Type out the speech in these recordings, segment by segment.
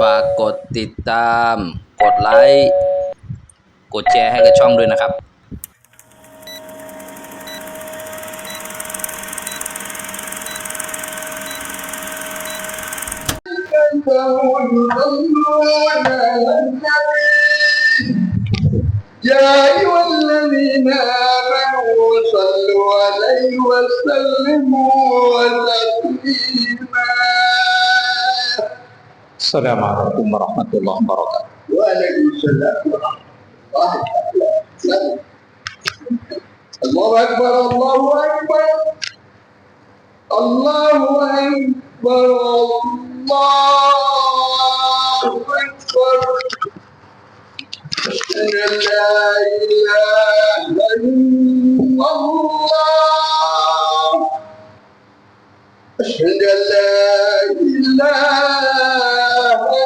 ฝากกดติดตาม กดไลค์ กดแชร์ให้กับช่องด้วยนะครับยาอยุลลีนามานูสัลลัวะลัยวะสัลลิมูวะตั السلام عليكم ورحمة الله وبركاته. وعليكم السلام ورحمة الله الله أكبر الله أكبر الله أكبر الله أكبر. أشهد أن لا إله إلا الله. أشهد أن لا إله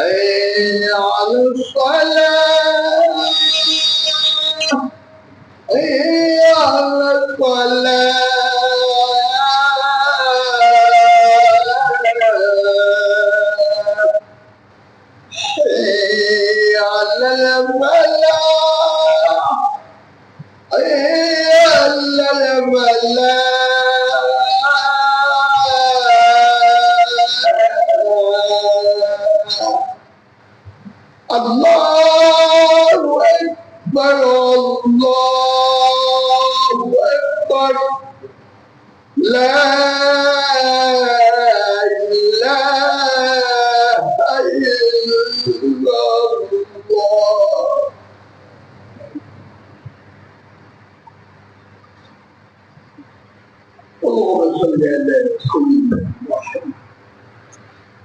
أي على الصلاة أي على الصلاة أي على الفلاح أي على الفلاح الله أكبر الله أكبر. لا إله إلا الله. اللهم صل على سيدنا محمد.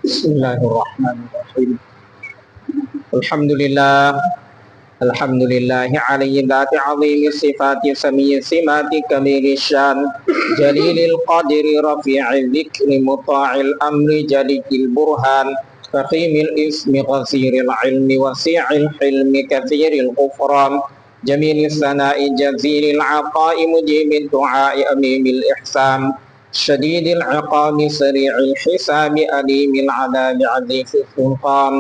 بسم الله الرحمن الرحيم. الحمد لله الحمد لله علي ذات عظيم الصفات سمي السمات كبير الشان. جليل القدر رفيع الذكر مطاع الأمر جليل البرهان. فخيم الاسم غزير العلم وسيع الحلم كثير الغفران. جميل الثناء جزيل العطاء مجيب الدعاء أميم الإحسان. شديد العقاب سريع الحساب أليم العذاب عزيز السلطان.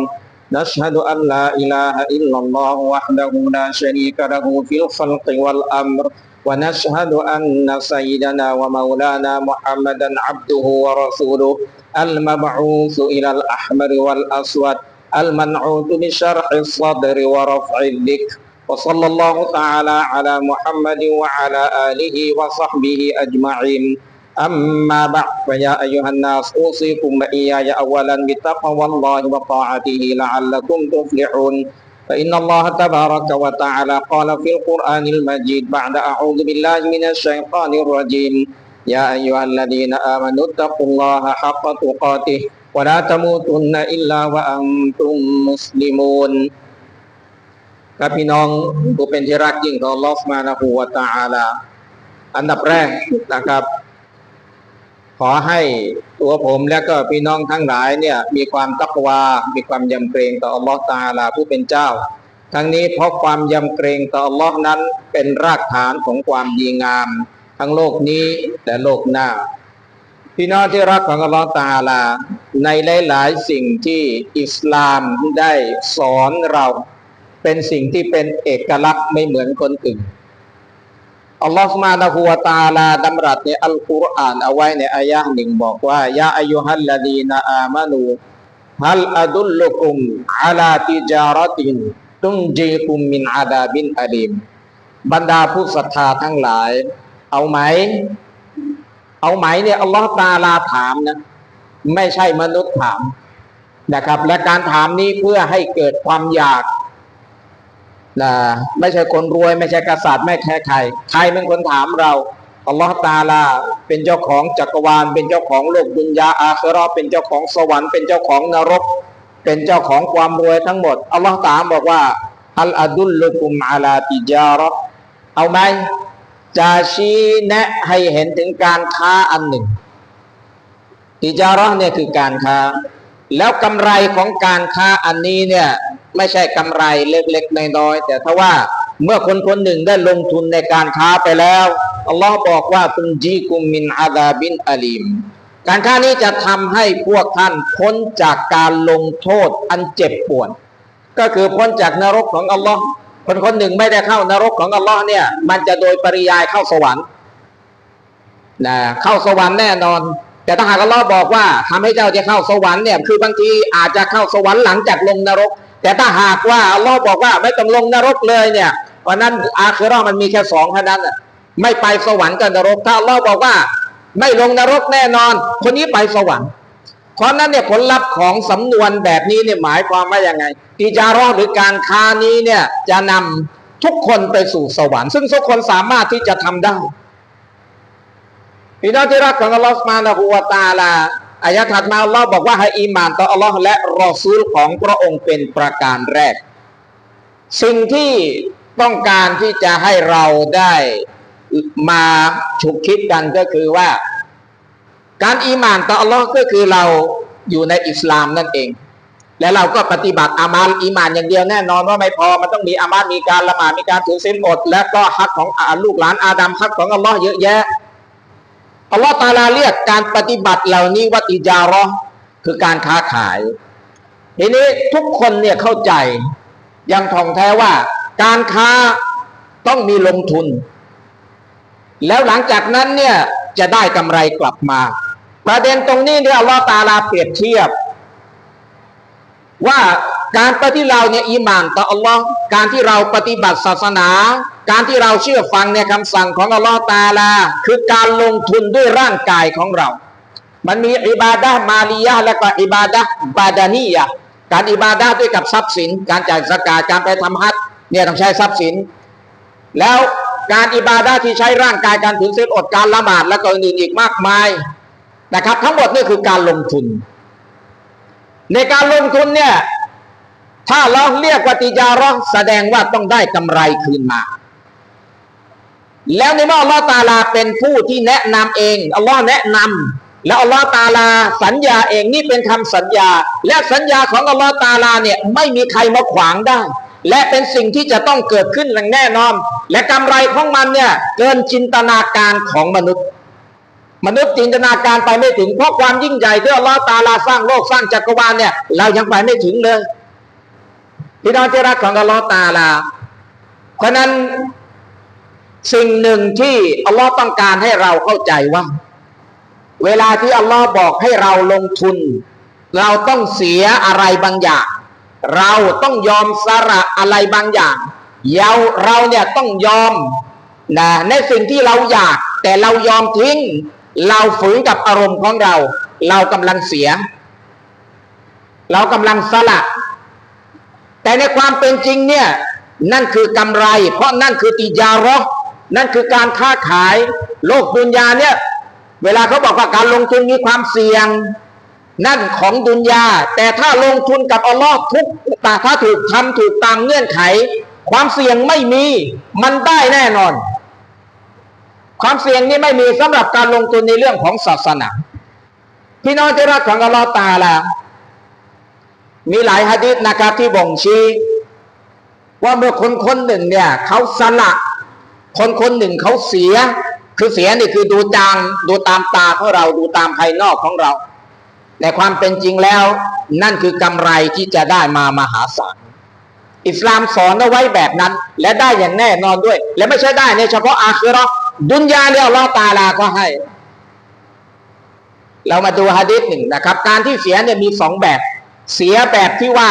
نشهد أن لا إله إلا الله وحده لا شريك له في الخلق والأمر ونشهد أن سيدنا ومولانا محمدا عبده ورسوله المبعوث إلى الأحمر والأسود المنعوت بشرح الصدر ورفع الذكر وصلى الله تعالى على محمد وعلى آله وصحبه أجمعين. أما بعد فيا أيها الناس أوصيكم وإياي أولا بتقوى الله وطاعته لعلكم تفلحون فإن الله تبارك وتعالى قال في القرآن المجيد بعد أعوذ بالله من الشيطان الرجيم يا أيها الذين آمنوا اتقوا الله حق تقاته ولا تموتن إلا وأنتم مسلمون ครับพี่น้องผู้เป็นที่รักยิ่งของลอสมานะฮูวะตาอาลา อันดับแรกนะครับ ข อให้ตัวผมและก็พี่น้องทั้งหลายเนี่ยมีความตักวา มีความยำเกรงต่ออัลลอฮ์ตาลาผู้เป็นเจ้า ทั้งนี้เพราะความยำเกรงต่ออัลลอฮ์นั้นเป็นรากฐานของความดีงาม ทั้งโลกนี้และโลกหน้า พี่น้องที่รักของอัลลอฮ์ตาลา ในหลาย ๆ สิ่งที่อิสลามได้สอนเรา เป็นสิ่งที่เป็นเอกลักษณ์ไม่เหมือนคนอื่น อัลลอฮฺสุบฮานะฮูวะตาลาดำรัสในอัลกุรอานเอาไว้ในอายะห์หนึ่งบอกว่ายาอายุฮัลลดีนอามานูฮัลอดุลลุกุมอาลาติจารตินตุนจีกุมมินอาดาบินอาลีมบรรดาผู้ศรัทธาทั้งหลาย เอาไหม เอาไหมเนี่ยอัลลอฮฺตาลาถามนะ ไม่ใช่มนุษย์ถามนะครับ และการถามนี้เพื่อให้เกิดความอยาก นะไม่ใช่คนรวย ไม่ใช่กษัตริย์ไม่ใช่ใครใครเป็นคนถามเราอัลลอฮฺตาลาเป็นเจ้าของจักรวาล เป็นเจ้าของโลกดุนยาอาคราเป็นเจ้าของสวรรค์เป็นเจ้าของนรก เป็นเจ้าของความรวยทั้งหมดอัลลอฮ์ตามบอกว่าอัลอดุลลุกุมอาลาติจาระเอาไหมจะชี้แนะให้เห็นถึงการค้าอันหนึ่งติจาระเนี่ยคือการค้า แล้วกำไรของการค้าอันนี้เนี่ย ไม่ใช่กำไรเล็กๆน้อยๆแต่ถ้าว่าเมื่อคนคนหนึ่งได้ลงทุนในการค้าไปแล้วอัลลอฮ์บอกว่าตุนจีกุมมินอาดาบินอาลีมการค้านี้จะทำให้พวกท่านพ้นจากการลงโทษอันเจ็บปวดก็คือพ้นจากนรกของอัลลอฮ์คนคนหนึ่งไม่ได้เข้านรกของอัลลอฮ์เนี่ยมันจะโดยปริยายเข้าสวรรค์นะเข้าสวรรค์แน่นอน แต่ถ้าหากอัลลอฮ์บอกว่าทำให้เจ้าจะเข้าสวรรค์เนี่ยคือบางทีอาจจะเข้าสวรรค์หลังจากลงนรก แต่ถ้าหากว่าอัลลอฮ์บอกว่าไม่ต้องลงนรกเลยเนี่ยวันนั้นอาคือรอมันมีแค่สองเท่านั้นไม่ไปสวรรค์กับนรกถ้าอัลลอฮ์บอกว่า ไม่ลงนรกแน่นอน คนนี้ไปสวรรค์เพราะนั้นเนี่ยผลลัพธ์ของสำนวนแบบนี้เนี่ยหมายความว่ายังไงติจาระห์หรือการค้านี้เนี่ยจะนำทุกคนไปสู่สวรรค์ ซึ่งทุกคนสามารถที่จะทำได้พี่น้องที่รักของอัลลอฮฺสุบฮานะฮูวตาลา อายะถัดมาอัลลอฮ์บอกว่าให้อีหมานต่ออัลลอฮ์และรอซูลของพระองค์เป็นประการแรก สิ่งที่ต้องการที่จะให้เราได้มาฉุกคิดกันก็คือว่า การอีหมานต่ออัลลอฮ์ก็คือเราอยู่ในอิสลามนั่นเอง และเราก็ปฏิบัติอามัลอีหมานอย่างเดียวแน่นอนว่าไม่พอมันต้องมีอามัลมีการละหมาดมีการถือศีลอด และก็ฮักของอลูกหลานอาดัมฮักของอัลลอฮ์เยอะแยะ อัลลอฮ์ตาลาเรียกการปฏิบัติเหล่านี้ว่าติจาระคือการค้าขายทีนี้ทุกคนเนี่ยเข้าใจยังท่องแท้ว่า การค้าต้องมีลงทุน แล้วหลังจากนั้นเนี่ยจะได้กำไรกลับมา ประเด็นตรงนี้เนี่ยอัลลอฮ์ตาลาเปรียบเทียบ ว่า การปฏิเราเนี่ยอีหมานต่ออัลลอฮ์การที่เราปฏิบัติศาสนา การที่เราเชื่อฟังในคำสั่งของอัลลอฮ์ตาลา คือการลงทุนด้วยร่างกายของเรา มันมีอิบาดะห์มาลียะและก็อิบาดะห์บาดานียะการอิบาดะห์ด้วยกับทรัพย์สิน การจ่ายสกาการไปทำฮัจญ์เนี่ยต้องใช้ทรัพย์สิน แล้วการอิบาดะห์ที่ใช้ร่างกายการถือศีลอดการละหมาดและก็อื่นอีกมากมายนะครับ ทั้งหมดนี่คือการลงทุน ในการลงทุนเนี่ย ถ้าเราเรียกว่าติจาระห์แสดงว่าต้องได้กำไรคืนมา แล้วในเมื่ออัลลอฮ์ตาลาเป็นผู้ที่แนะนำเองอัลลอฮ์แนะนำแล้วอัลลอฮ์ตาลาสัญญาเองนี่เป็นคำสัญญา และสัญญาของอัลลอฮ์ตาลาเนี่ยไม่มีใครมาขวางได้ และเป็นสิ่งที่จะต้องเกิดขึ้นอย่างแน่นอน และกำไรของมันเนี่ยเกินจินตนาการของมนุษย์มนุษย์จินตนาการไปไม่ถึงเพราะความยิ่งใหญ่ที่อัลลอฮ์ตาลาสร้างโลกสร้างจักรวาลเนี่ยเรายังไปไม่ถึงเลย พี่น้องที่รักของอัลลอฮ์ตาลา เพราะนั้นสิ่งหนึ่งที่อัลลอฮ์ต้องการให้เราเข้าใจว่า เวลาที่อัลลอฮ์บอกให้เราลงทุน เราต้องเสียอะไรบางอย่าง เราต้องยอมสละอะไรบางอย่างเยาเราเนี่ยต้องยอมนะในสิ่งที่เราอยาก แต่เรายอมทิ้ง เราฝืนกับอารมณ์ของเรา เรากำลังเสีย เรากำลังสละ แต่ในความเป็นจริงเนี่ยนั่นคือกำไร เพราะนั่นคือติยาระห์นั่นคือการค้าขายโลกดุนยาเนี่ยเวลาเขาบอกว่าการลงทุนมีความเสี่ยง นั่นของดุนยา แต่ถ้าลงทุนกับอัลลอฮ์ทุกต่ถ้าถูกทำถูกตามเงื่อนไข ความเสี่ยงไม่มีมันได้แน่นอน ความเสี่ยงนี้ไม่มีสำหรับการลงทุนในเรื่องของศาสนาพี่น้องที่รักของอัลลอฮ์ตาลา มีหลายฮะดิษนะครับที่บ่งชี้ว่าเมื่อคนคนหนึ่งเนี่ยเขาสละ คนคนหนึ่งเขาเสีย คือเสียนี่คือดูจางดูตามตาของเราดูตามภายนอกของเรา แต่ความเป็นจริงแล้ว นั่นคือกำไรที่จะได้มามหาศาลอิสลามสอนเอาไว้แบบนั้น และได้อย่างแน่นอนด้วย และไม่ใช่ได้ในเฉพาะอาคือราะห์ดุนยาเนี่ยอัลลอตาลาก็ให้ เรามาดูฮะดิษหนึ่งนะครับ การที่เสียเนี่ยมีสองแบบ เสียแบบที่ว่า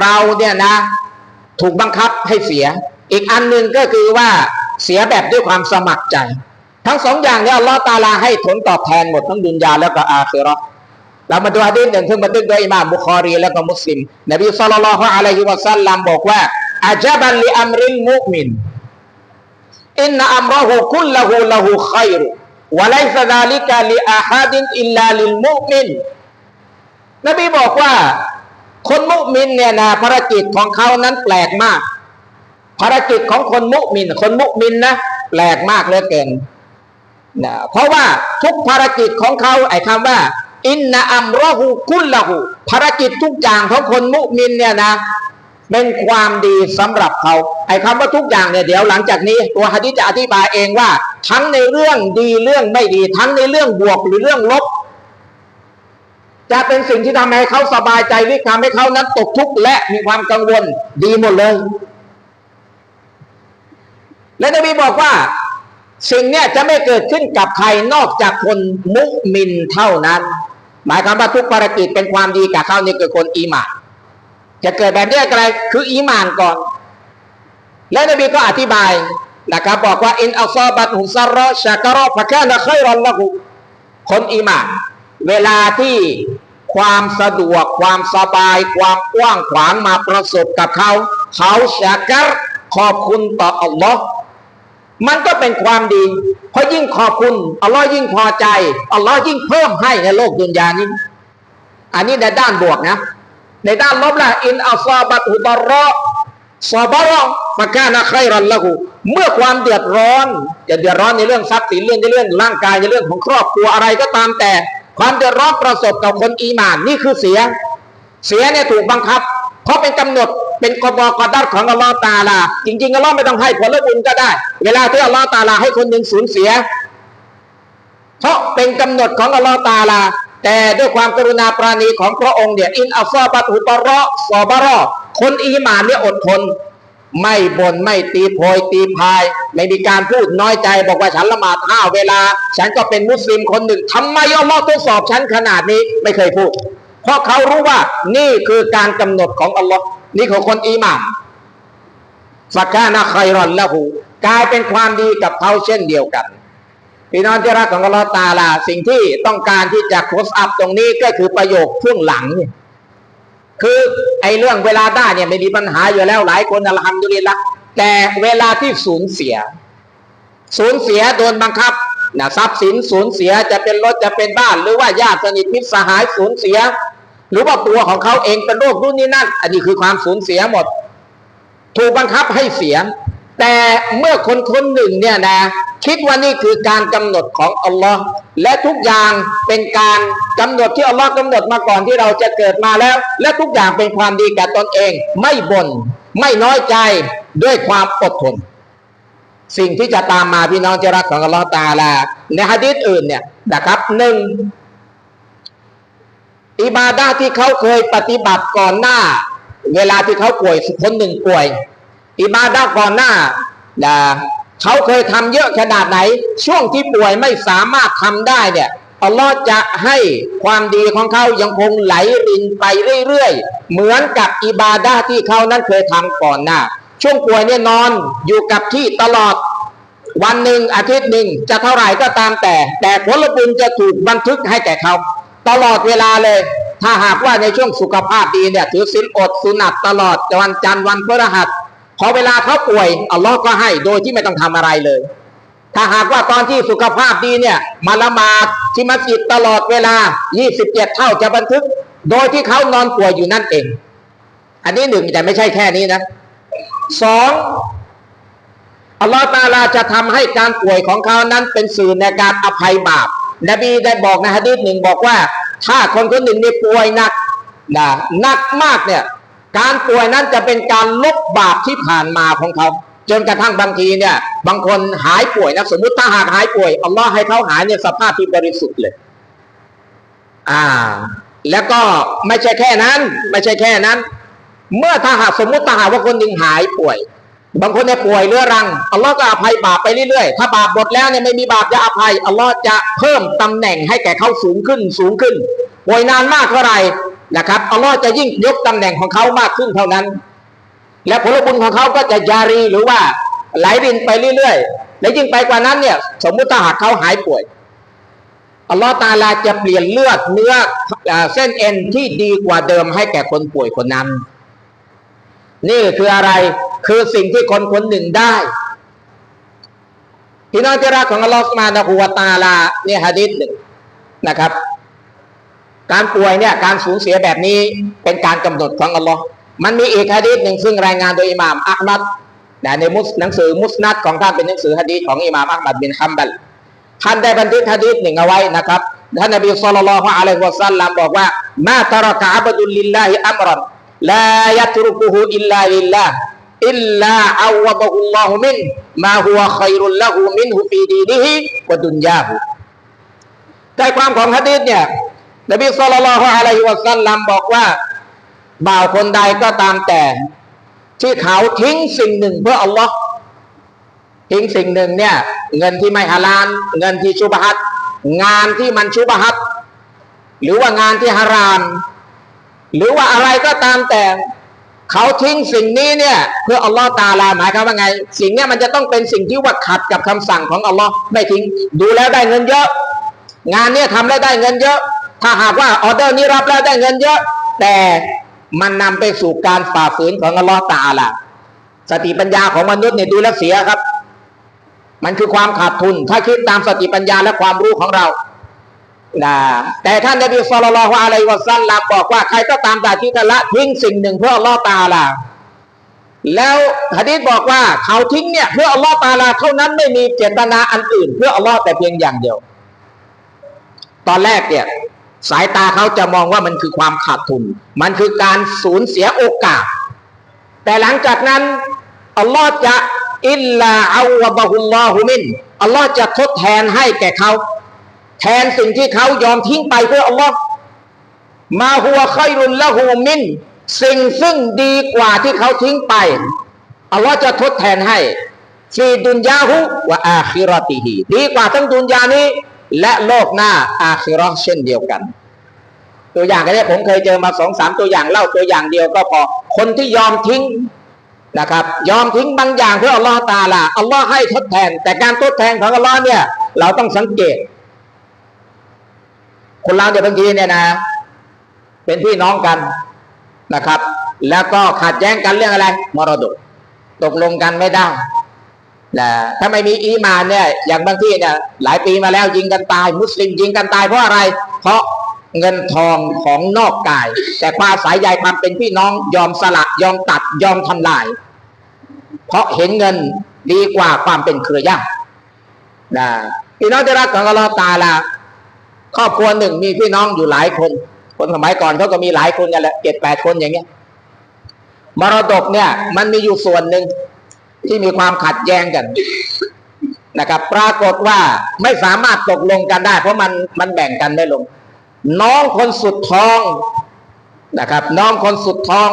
เราเนี่ยนะ ถูกบังคับให้เสีย อีกอันหนึ่งก็คือว่าเสียแบบด้วยความสมัครใจ ทั้งสองอย่างเนี่ยอัลลอฮ์ตาลาให้ผลตอบแทนหมดทั้งดุนยาแล้วก็อาคือราะห์เรามาดูฮะดีษหนึ่งที่บันทึกโดยอิหม่ามบุคอรีและก็มุสลิมนบีศ็อลลัลลอฮุอะลัยฮิวะซัลลัมบอกว่าอาจับันลิอัมริลมุมินอินนอัมรหูคุลละหูละหูขัยรุวะไลซะดาลิกะลิอาฮัดินอิลลาลิลมุมิน นบีบอกว่า คนมุมินเนี่ยนะภารกิจของเขานั้นแปลกมาก ภารกิจของคนมุมิน คนมุมินนะแปลกมากเหลือเกินนะเพราะว่าทุกภารกิจของเขาไอ้คำว่า อินนะอัมรอหูกุลละหูภารกิจทุกอย่างของคนมุมินเนี่ยนะเป็นความดีสำหรับเขาไอ้คำว่าทุกอย่างเนี่ยเดี๋ยวหลังจากนี้ตัวฮะดิษจะอธิบายเองว่า ทั้งในเรื่องดีเรื่องไม่ดี ทั้งในเรื่องบวกหรือเรื่องลบ จะเป็นสิ่งที่ทำให้เขาสบายใจหรือทำให้เขานั้นตกทุกข์และมีความกังวลดีหมดเลย และนบีบอกว่า สิ่งเนี้ยจะไม่เกิดขึ้นกับใครนอกจากคนมุมินเท่านั้น หมายความว่าทุกภารกิจเป็นความดีกับเขานี่คือคนอีหมานจะเกิดแบบนี้อะไรคืออีหมานก่อน และนบีก็อธิบายนะครับบอกว่าอินอัลซอบัตฮุซารอชากรอฟะกานะค่อยรอนละหุคนอีหมาน เวลาที่ความสะดวกความสบาย ความกว้างขวางมาประสบกับเขา เขาชากะรขอบคุณต่ออัลลอฮ์มันก็เป็นความดี เพราะยิ่งขอบคุณอัลลอฮ์ยิ่งพอใจอัลลอฮ์ยิ่งเพิ่มให้ในโลกดุนยานี้ อันนี้ในด้านบวกนะ ในด้านลบล่ะอินอัลซาบัตฮุบารอซอบารอฟะกานะไครันละหูเมื่อความเดือดร้อนจะเดือดร้อนในเรื่องทรัพย์สินเรื่องในเรื่องร่างกายในเรื่องของครอบครัวอะไรก็ตามแต่ ความเดือดร้อนประสบกับคนอีหมานนี่คือเสีย เสียเนี่ยถูกบังคับ เพราะเป็นกำหนดเป็นกบกอดัดของอัลลอฮ์ตาลา จริงๆอัลลอฮ์ไม่ต้องให้ผลบุญก็ได้ เวลาที่อัลลอฮ์ตาลาให้คนหนึ่งสูญเสีย เพราะเป็นกำหนดของอัลลอฮ์ตาลา แต่ด้วยความกรุณาปราณีของพระองค์เนี่ยอินอัลซอบัตุบารอซอบารอคนอีหมานเนี่ยอดทน ไม่บน่นไม่ตีโพยตีพาย ไม่มีการพูดน้อยใจบอกว่าฉันละหมาดห้าเวลา ฉันก็เป็นมุสลิมคนหนึ่งทำไมอัลลอฮ์ทดสอบฉันขนาดนี้ไม่เคยพูด เพราะเขารู้ว่านี่คือการกำหนดของอัลลอฮ์นี่ของคนอีหมานฟักานะไครอนละหูกลายเป็นความดีกับเขาเช่นเดียวกันพี่น้องที่รักของอัลลอฮ์ตาลา สิ่งที่ต้องการที่จะโคสอัพตรงนี้ก็คือประโยคช่วงหลังเนี่ย คือไอ้เรื่องเวลาได้เนี่ยไม่มีปัญหาอยู่แล้วหลายคนอัลฮัมดุลิลละแต่เวลาที่สูญเสีย สูญเสียโดนบังคับนะทรัพย์สินสูญเสียจะเป็นรถจะเป็นบ้าน หรือว่าญาติสนิทมิตรสหายสูญเสีย หรือว่าตัวของเขาเองเป็นโรครุ่นนี้นั่น อันนี้คือความสูญเสียหมด ถูกบังคับให้เสีย แต่เมื่อคนคนหนึ่งเนี่ยนะคิดว่านี่คือการกำหนดของอัลลอฮ์และทุกอย่างเป็นการกำหนดที่อัลลอฮ์กำหนดมาก่อนที่เราจะเกิดมาแล้ว และทุกอย่างเป็นความดีแกับตนเอง ไม่บน่นไม่น้อยใจด้วยความอดทน สิ่งที่จะตามมาพี่น้องจะรักของอัลลอฮ์ตาลาในฮะดีษอื่นเนี่ยนะครับหนึ่งอิบาดาที่เขาเคยปฏิบัติก่อนหน้า เวลาที่เขาป่วยคนหนึ่งป่วย อิบาดาก่อนหน้านะเขาเคยทำเยอะขนาดไหน ช่วงที่ป่วยไม่สามารถทำได้เนี่ยอัลลอฮ์จะให้ความดีของเขายังคงไหลรินไปเรื่อยๆ เหมือนกับอิบาดาที่เขานั้นเคยทำก่อนหน้า ช่วงป่วยเนี่ยนอนอยู่กับที่ตลอด วันหนึ่งอาทิตย์หนึ่งจะเท่าไหร่ก็ตามแต่ แต่ผลบุญจะถูกบันทึกให้แก่เขา ตลอดเวลาเลย ถ้าหากว่าในช่วงสุขภาพดีเนี่ยถือศีลอดสุนัตตลอดวันจันทร์วันพฤหัส พอเวลาเขาป่วยอัลลอฮ์ก็ให้โดยที่ไม่ต้องทำอะไรเลย ถ้าหากว่าตอนที่สุขภาพดีเนี่ย มาละหมาดที่มัสยิดตลอดเวลา 27 เท่าจะบันทึก โดยที่เขานอนป่วยอยู่นั่นเอง อันนี้หนึ่งแต่ไม่ใช่แค่นี้นะสองอัลลอฮฺตาลาจะทำให้การป่วยของเขานั้นเป็นสื่อในการอภัยบาปนบีได้บอกในฮะดีษหนึ่งบอกว่า ถ้าคนคนหนึ่งนี่ป่วยหนักนะหนักมากเนี่ย การป่วยนั้นจะเป็นการลบบาปที่ผ่านมาของเขาจนกระทั่งบางทีเนี่ย บางคนหายป่วยนะสมมุติถ้าหากหายป่วยอัลลอฮ์ให้เขาหายเนี่ยสภาพที่บริสุทธิ์เลย อ่า แล้วก็ไม่ใช่แค่นั้น ไม่ใช่แค่นั้น เมื่อถ้าหากสมมุติถ้าหากว่าคนหนึ่งหายป่วย บางคนเนี่ยป่วยเรื้อรังอัลลอฮ์ก็อภัยบาปไปเรื่อยๆถ้าบาปหมดแล้วเนี่ยไม่มีบาปจะอภัยอัลลอฮ์จะเพิ่มตำแหน่งให้แก่เขาสูงขึ้นสูงขึ้นป่วยนานมากเท่าไหร่ นะครับอัลลอฮ์จะยิ่งยกตำแหน่งของเขามากขึ้นเท่านั้น และผลบุญของเขาก็จะยารีหรือว่าไหลรินไปเรื่อยๆ และยิ่งไปกว่านั้นเนี่ย สมมุติถ้าหากเขาหายป่วยอัลลอฮ์ตาลาจะเปลี่ยนเลือดเนื้อเส้นเอ็นที่ดีกว่าเดิมให้แก่คนป่วยคนนั้น นี่คืออะไรคือสิ่งที่คนคนหนึ่งได้พี่น้องที่รักของอัลลอฮฺสุบฮานะฮูวตาลาเนี่ยฮะดิษหนึ่งนะครับ การป่วยเนี่ยการสูญเสียแบบนี้เป็นการกำหนดของอัลลอฮ์มันมีอีกฮะดีษหนึ่งซึ่งรายงานโดยอิหม่ามอัลมัดนะในมุสหนังสือมุสนัดของท่านเป็นหนังสือฮะดีษของอิหม่ามอัลมัดบินฮัมบัลท่านได้บันทึกฮะดีษหนึ่งเอาไว้นะครับท่านนบีศ็อลลัลลอฮุอะลัยฮิวะซัลลัมบอกว่ามาตรกะอับดุลลิลลาฮิอัมรันลายัตรุกุฮุอิลลาลิลลาอิลลาอัวบะฮุลลอฮุมินมาฮุวะค็อยรุลละฮูมินฮุฟีดีนิฮิวะดุนยาฮูใจความของฮะดีษเนี่ย นบีสุลต่านละฮ์อะลัยฮิวะสัลลัมบอกว่า บ่าวคนใดก็ตามแต่ ที่เขาทิ้งสิ่งหนึ่งเพื่ออัลลอฮ์ทิ้งสิ่งหนึ่งเนี่ย เงินที่ไม่ฮาลาลเงินที่ชุบฮัตงานที่มันชุบฮัตหรือว่างานที่ฮาราม หรือว่าอะไรก็ตามแต่ เขาทิ้งสิ่งนี้เนี่ย เพื่ออัลลอฮ์ตาลาหมายความว่าไง สิ่งเนี้ยมันจะต้องเป็นสิ่งที่ว่าขัดกับคำสั่งของอัลลอฮ์ไม่ทิ้ง ดูแล้วได้เงินเยอะ งานเนี้ยทำแล้วได้เงินเยอะ ถ้าหากว่าออเดอร์นี้รับแล้วได้เงินเยอะ แต่มันนำไปสู่การฝ่าฝืนของอัลลอฮ์ตาลาสติปัญญาของมนุษย์เนี่ยดูแลเสียครับ มันคือความขาดทุน ถ้าคิดตามสติปัญญาและความรู้ของเรานะแต่ท่านนบีสุลต่านละฮ์อะลัยฮิวะซัลลัมบอกว่าใครก็ตามแต่ที่จะละทิ้งสิ่งหนึ่งเพื่ออัลลอฮ์ตาลาแล้วฮะดีษบอกว่าเขาทิ้งเนี่ยเพื่ออัลลอฮ์ตาอาลาเท่านั้นไม่มีเจตนาอันอื่น เพื่ออัลลอฮ์แต่เพียงอย่างเดียว ตอนแรกเนี่ย สายตาเขาจะมองว่ามันคือความขาดทุน มันคือการสูญเสียโอกาส แต่หลังจากนั้นอัลลอฮ์จะอิลลาอาวะบะฮุลลอฮุมินอัลลอฮ์จะทดแทนให้แก่เขา แทนสิ่งที่เขายอมทิ้งไปเพื่ออัลลอฮ์มาหัวไครุลละหูมินสิ่งซึ่งดีกว่าที่เขาทิ้งไปอัลลอฮ์จะทดแทนให้ฟีดุนยาหุวะอาคิรติฮีดีกว่าทั้งดุนยานี้ และโลกหน้าอาคิราะห์เช่นเดียวกัน ตัวอย่างก็เนี่ยผมเคยเจอมาสองสามตัวอย่างเล่าตัวอย่างเดียวก็พอ คนที่ยอมทิ้งนะครับ ยอมทิ้งบางอย่างเพื่ออัลลอฮ์ตาลาอัลลอฮ์ให้ทดแทน แต่การทดแทนของอัลลอฮ์เนี่ย เราต้องสังเกต คนเราเดี๋ยวบางทีเนี่ยนะ เป็นพี่น้องกันนะครับ แล้วก็ขัดแย้งกันเรื่องอะไรมรดก ตกลงกันไม่ได้ นะถ้าไม่มีอีมานเนี่ย อย่างบางที่เนี่ยหลายปีมาแล้วยิงกันตาย มุสลิมยิงกันตายเพราะอะไร เพราะเงินทองของนอกกาย แต่ความสายใยความเป็นพี่น้องยอมสละยอมตัดยอมทำลาย เพราะเห็นเงินดีกว่าความเป็นเครือญาตินะพี่น้องที่รักของอัลลอฮ์ตาลาครอบครัวหนึ่งมีพี่น้องอยู่หลายคน คนสมัยก่อนเขาก็มีหลายคนกันแหละเจ็ดแปดคนอย่างเงี้ยมรดกเนี่ย มันมีอยู่ส่วนหนึ่ง ที่มีความขัดแย้งกันนะครับ ปรากฏว่าไม่สามารถตกลงกันได้ เพราะมันมันแบ่งกันไม่ลง น้องคนสุดท้องนะครับ น้องคนสุดท้อง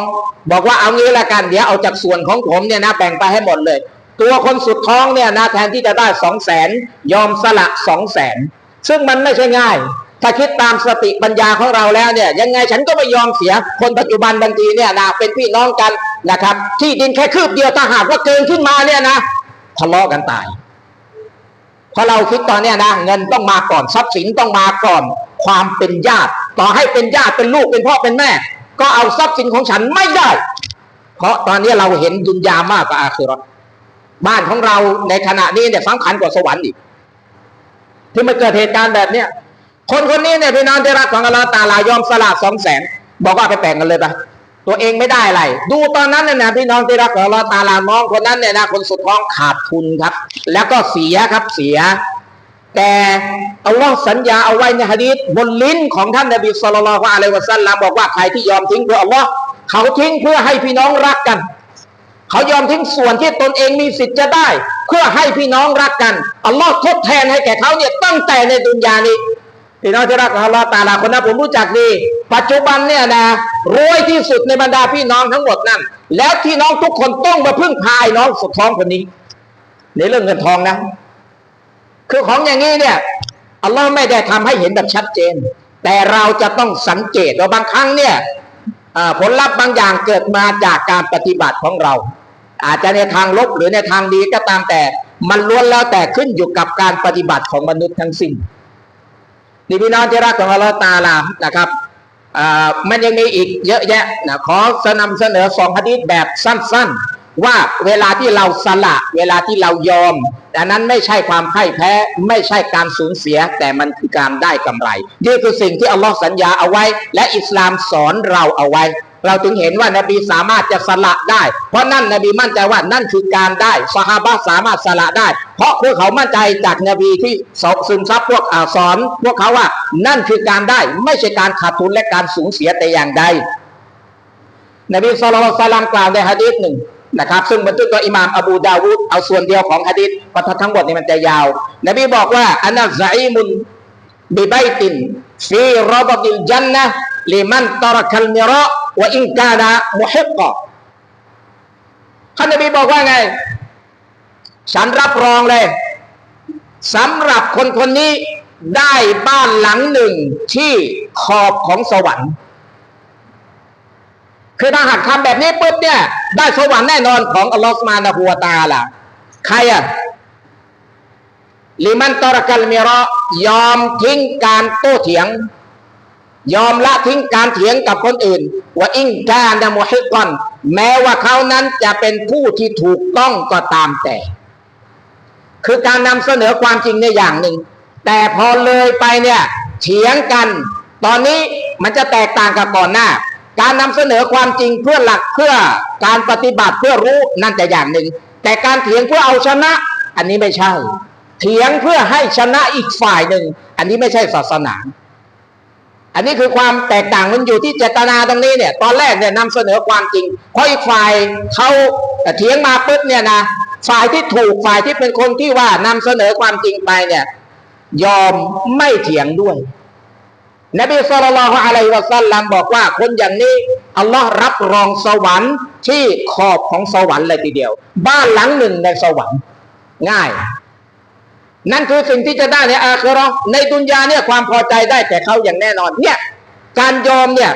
บอกว่าเอางี้ละกันเดี๋ยวเอาจากส่วนของผมเนี่ยนะแบ่งไปให้หมดเลย ตัวคนสุดท้องเนี่ยนะแทนที่จะได้สองแสนยอมสละสองแสนซึ่งมันไม่ใช่ง่าย ถ้าคิดตามสติปัญญาของเราแล้วเนี่ยยังไงฉันก็ไม่ยอมเสีย คนปัจจุบันบางทีเนี่ยนะเป็นพี่น้องกันนะครับ ที่ดินแค่คืบเดียวถ้าหากว่าเกินขึ้นมาเนี่ยนะทะเลาะกันตายเพราะเราคิดตอนเนี้ยนะเงินต้องมาก่อนทรัพย์สินต้องมาก่อนความเป็นญาติ ต่อให้เป็นญาติเป็นลูกเป็นพ่อเป็นแม่ ก็เอาทรัพย์สินของฉันไม่ได้ เพราะตอนนี้เราเห็นดุนยามากกว่าอาคือรบ้านของเราในขณะนี้เนี่ยสำคัญกว่าสวรรค์อีกที่มันเกิดเหตุการณ์แบบเนี้ย คนคนนี้เนี่ยพี่น้องที่รักของอัลลอฮ์ตาลายอมสละสองแสนบอกว่าไปแต่งกันเลยไปตัวเองไม่ได้อะไร ดูตอนนั้นเนี่ยนะพี่น้องที่รักของอัลลอฮ์ตาลาน้องคนนั้นเนี่ยนะคนสุดท้องขาดทุนครับ แล้วก็เสียครับเสีย แต่อัลลอฮ์สัญญาเอาไว้ในฮะดีษบนลิ้นของท่านนบีสุลต่านละฮ์อะลัยวะสัลลัมบอกว่าใครที่ยอมทิ้งเพื่ออัลลอฮ์เขาทิ้งเพื่อให้พี่น้องรักกัน เขายอมทิ้งส่วนที่ตนเองมีสิทธิ์จะได้ เพื่อให้พี่น้องรักกันอัลลอฮ์ทดแทนให้แก่เขาเนี่ยตั้งแต่ในดุนยานี้ พี่น้องที่รักของอัลอตาลาคนนั้นผมรู้จักดี ปัจจุบันเนี่ยนะรวยที่สุดในบรรดาพี่น้องทั้งหมดนั่น แล้วพี่น้องทุกคนต้องมาพึ่งพายน้องสุดท้องคนนี้ ในเรื่องเงินทองนะ คือของอย่างนี้เนี่ยอัลลอฮ์ไม่ได้ทำให้เห็นแบบชัดเจน แต่เราจะต้องสังเกตว่าบางครั้งเนี่ยผลลัพธ์บางอย่างเกิดมาจากการปฏิบัติของเรา อาจจะในทางลบหรือในทางดีก็ตามแต่ มันล้วนแล้วแต่ขึ้นอยู่กับการปฏิบัติของมนุษย์ทั้งสิ้น นี่พี่น้องที่รักของอัลลอฮ์ตาลานะครับมันยังมีอีกเยอะแยะนะขอสนำเสนอสองฮะดีษแบบสั้น ๆ ว่าเวลาที่เราสละ เวลาที่เรายอมดังนั้นไม่ใช่ความพ่ายแพ้ไม่ใช่การสูญเสีย แต่มันคือการได้กำไรนี่คือสิ่งที่อัลลอฮ์สัญญาเอาไว้ และอิสลามสอนเราเอาไว้ เราถึงเห็นว่านบีสามารถจะสละได้ เพราะนั่นนบีมั่นใจว่านั่นคือการได้สหาบะสามารถสละได้ เพราะพวกเขามั่นใจจากนบีที่ซึมซับพวกอาสอน พวกเขาว่านั่นคือการได้ ไม่ใช่การขาดทุนและการสูญเสียแต่อย่างใดนบีสุลต่านลามกล่าวในฮะดีษหนึ่งนะครับซึ่งบันทึกโดยอิหม่ามอบูดาวูดเอาส่วนเดียวของฮะดีษเพระทับทั้งหมดนี่มันจะยาว นบีบอกว่าอันนัซอีมุนบิไบตินฟีรอบดิลจันนะลิมันตรคัลมิระ วะอินกานะมุฮิกะท่านนบีบอกว่าไง ฉันรับรองเลยสำหรับคนคนนี้ได้บ้านหลังหนึ่งที่ขอบของสวรรค์ คือถ้าหากทำแบบนี้ปุ๊บเนี่ย ได้สวรรค์แน่นอนของอัลลอฮฺสุบฮานะฮูวตาลาใครอะลิมันตอรกัลมิราะยอมทิ้งการโต้เถียง ยอมละทิ้งการเถียงกับคนอื่นว่าอิงกานะมุฮิกอน แม้ว่าเขานั้นจะเป็นผู้ที่ถูกต้องก็ตามแต่ คือการนำเสนอความจริงในอย่างหนึ่ง แต่พอเลยไปเนี่ยเถียงกัน ตอนนี้มันจะแตกต่างกับก่อนหน้า การนำเสนอความจริงเพื่อหลักเพื่อการปฏิบัติเพื่อรู้นั่นจะอย่างหนึ่ง แต่การเถียงเพื่อเอาชนะ อันนี้ไม่ใช่ เถียงเพื่อให้ชนะอีกฝ่ายหนึ่ง อันนี้ไม่ใช่ศาสนา อันนี้คือความแตกต่างมันอยู่ที่เจตนาตรงนี้เนี่ย ตอนแรกเนี่ยนำเสนอความจริงเพราะอีกฝ่ายเขาเถียงมาปุ๊บเนี่ยนะฝ่ายที่ถูกฝ่ายที่เป็นคนที่ว่านำเสนอความจริงไปเนี่ย ยอมไม่เถียงด้วย นบีสุลต่านละฮ์อะลัยวะสัลลัมบอกว่าคนอย่างนี้อัลลอฮ์รับรองสวรรค์ที่ขอบของสวรรค์เลยทีเดียว บ้านหลังหนึ่งในสวรรค์ ง่าย นั่นคือสิ่งที่จะได้ในอาคิเราะห์ในดุนยาเนี่ยความพอใจได้แต่เขาอย่างแน่นอน เนี่ย การยอมเนี่ย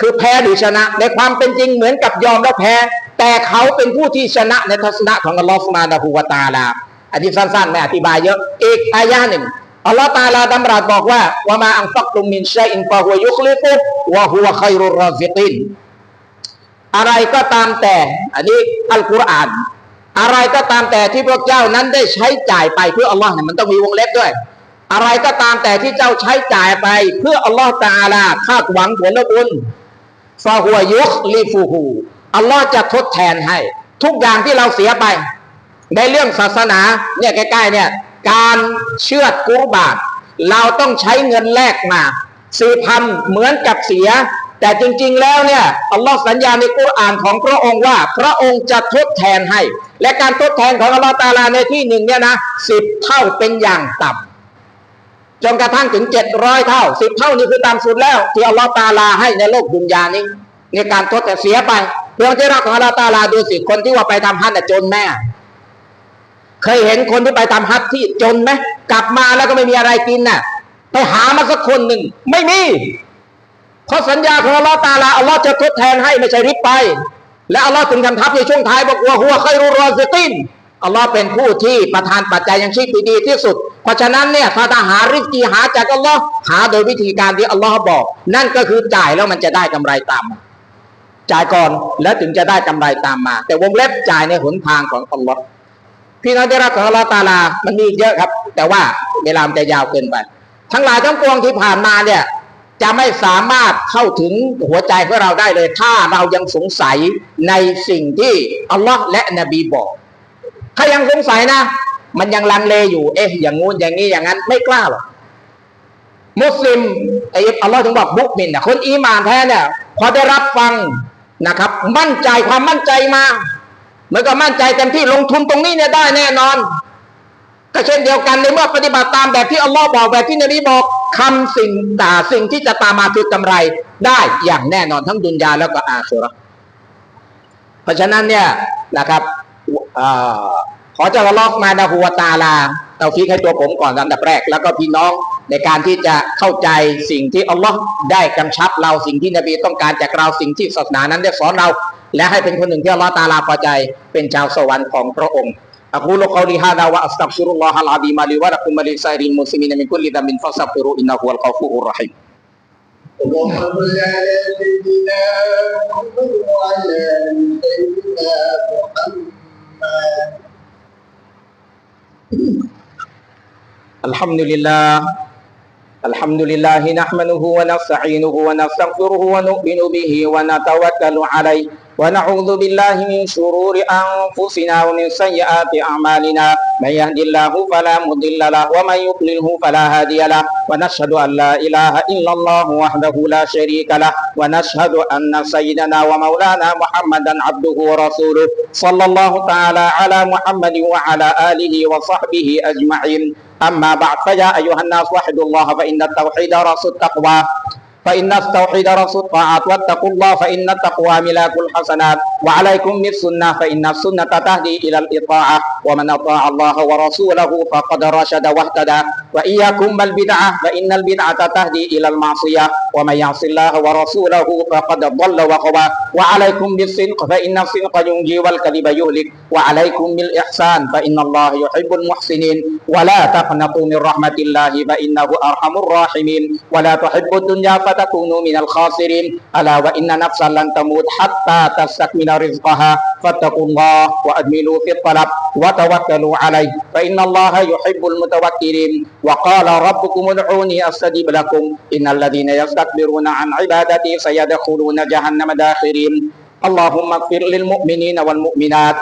คือแพ้หรือชนะ ในความเป็นจริงเหมือนกับยอมแล้วแพ้ แต่เขาเป็นผู้ที่ชนะในทัศนะของอัลลอฮฺสุบฮานะฮูวะตาลาอันนี้สั้นๆไม่อธิบายเยอะ อีกอายะหนึ่งอัลลอฮฺตาลาดำรัสบอกว่าว่ามาอังฟักตุมมินชัยอินฟะฮุวยุคลิฟุวะฮุวะคัยรุรรอซิกินอะไรก็ตามแต่ อันนี้อัลกุรอาน อะไรก็ตามแต่ที่พวกเจ้านั้นได้ใช้จ่ายไปเพื่ออัลลอฮ์เนี่ยมันต้องมีวงเล็บด้วย อะไรก็ตามแต่ที่เจ้าใช้จ่ายไป เพื่ออัลลอฮ์ตาลาคาดหวังผลบุญฟาหัวยุคลีฟูฮูอัลลอฮ์จะทดแทนให้ ทุกอย่างที่เราเสียไป ในเรื่องศาสนาเนี่ยใกล้ๆเนี่ยการเชื่อดกุรบาท เราต้องใช้เงินแลกมาสี่พันเหมือนกับเสีย แต่จริงๆแล้วเนี่ยอัลลอฮ์สัญญาในกุรอานของพระองค์ว่า พระองค์จะทดแทนให้ และการทดแทนของอัลลอฮ์ตาลาในที่หนึ่งเนี่ยนะสิบเท่าเป็นอย่างต่ำจนกระทั่งถึงเจ็ดร้อยเท่าสิบเท่านี่คือตามสุดแล้ว ที่อัลลอฮ์ตาลาให้ในโลกดุนยานี้ในการทดแต่เสียไปเพื่อที่รักของอัลลอฮ์ตาลาดูสิคนที่ว่าไปทำฮัจะจนแม่ เคยเห็นคนที่ไปทำฮัจญ์ที่จนไหมกลับมาแล้วก็ไม่มีอะไรกินน่ะไปหามาสักคนหนึ่งไม่มี เพราะสัญญาของอัลลอฮ์ตาลาอัลลอฮ์จะทดแทนให้ไม่ใช่ริบไป และอัลลอฮ์ถึงคำทับในช่วงท้ายบอกว่าหัวใครรุรอซิกินอัลลอฮ์เป็นผู้ที่ประทานปัจจัยยังชีพที่ดีที่สุด เพราะฉะนั้นเนี่ยถ้าจะหาริสกีหาจากอัลลอฮ์หาโดยวิธีการที่อัลลอฮ์บอก นั่นก็คือจ่ายแล้วมันจะได้กำไรตามมาจ่ายก่อนแล้วถึงจะได้กำไรตามมา แต่วงเล็บจ่ายในหนทางของอัลลอฮ์พี่น้องที่รักของอัลลอฮ์ตาลา มันมีเยอะครับ แต่ว่าเวลามันจะยาวเกินไป ทั้งหลายทั้งปวงที่ผ่านมาเนี่ย จะไม่สามารถเข้าถึงหัวใจของเราได้เลย ถ้าเรายังสงสัยในสิ่งที่อัลลอฮ์และนบีบอก ถ้ายังสงสัยนะ มันยังลังเลอยู่ เอ๊ะอย่างงู้นอย่างนี้อย่างนั้นไม่กล้าหรอกมุสลิมไอ้อัลลอฮ์ถึงบอกบุกมินนะคนอีหมานแท้เนี่ยพอได้รับฟังนะครับ มั่นใจความมั่นใจมาเมือนกับมั่นใจเต็มที่ลงทุนตรงนี้เนี่ยได้แน่นอน ก็เช่นเดียวกันในเมื่อปฏิบัติตามแบบที่อัลลอฮ์บอกแบบที่นบีบอก คำสิ่งต่าสิ่งที่จะตามมาคือกำไรได้อย่างแน่นอนทั้งดุนยาแล้วก็อาคิเรเพราะฉะนั้นเนี่ยนะครับอขอจะลอกมาดาหัวตาลาเตาฟิกให้ตัวผมก่อนอันดับแรก แล้วก็พี่น้องในการที่จะเข้าใจสิ่งที่อัลลอฮ์ได้กำชับเราสิ่งที่นบีต้องการจากเราสิ่งที่ศาสนานั้นได้สอนเรา และให้เป็นคนหนึ่งที่อัลลอฮ์ตาลาพอใจเป็นชาวสวรรค์ของพระองค์ أقول قولي هذا وأستغفر الله العظيم لي ولكم ولسائر المسلمين من كل ذنب فاستغفروه إنه هو الغفور الرحيم. اللهم سيدنا وعلى سيدنا محمد الحمد لله الحمد لله نحمده ونستعينه ونستغفره ونؤمن به ونتوكل عليه. ونعوذ بالله من شرور أنفسنا ومن سيئات أعمالنا. من يهد الله فلا مضل له ومن يضلله فلا هادي له. ونشهد أن لا إله إلا الله وحده لا شريك له. ونشهد أن سيدنا ومولانا محمدا عبده ورسوله. صلى الله تعالى على محمد وعلى آله وصحبه أجمعين. أما بعد فيا أيها الناس وحدوا الله فإن التوحيد رأس التقوى. فإن التوحيد رأس الطاعات واتقوا الله فإن التقوى ملاك الحسنات. وعليكم بالسنة فإن السنة تهدي إلى الإطاعة. ومن أطاع الله ورسوله فقد رشد واهتدى. وإياكم بالبدعة فإن البدعة تهدي إلى المعصية. ومن يعص الله ورسوله فقد ضل وغوى وعليكم بالصدق فإن الصدق ينجي والكذب يهلك. وعليكم بالإحسان فإن الله يحب المحسنين. ولا تقنطوا من رحمة الله فإنه أرحم الراحمين. ولا تحبوا الدنيا فتكونوا من الخاسرين. ألا وإن نفسا لن تموت حتى تستكمل رزقها. فاتقوا الله وأجملوا في الطلب وتوكلوا عليه. فإن الله يحب المتوكلين. وقال ربكم ادعوني أستجب لكم. إن الذين يستكبرون عن عبادتي سيدخلون جهنم داخرين. اللهم اغفر للمؤمنين والمؤمنات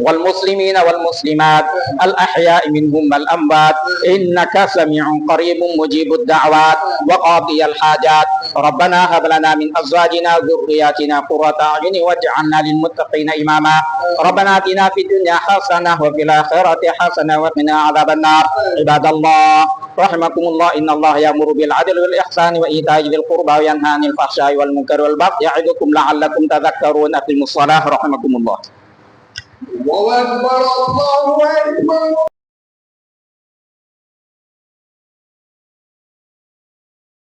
والمسلمين والمسلمات الأحياء منهم والأموات. إنك سميع قريب مجيب الدعوات وقاضي الحاجات. ربنا هب لنا من أزواجنا وذرياتنا قرة أعين واجعلنا للمتقين إماما. ربنا آتنا في الدنيا حسنة وفي الآخرة حسنة وقنا عذاب النار. عباد الله رحمكم الله. إن الله يأمر بالعدل والإحسان وإيتاء ذي القربى وينهى عن الفحشاء والمنكر والبغي يعظكم لعلكم تذكرون أقيموا الصلاة رحمكم الله. الله أكبر.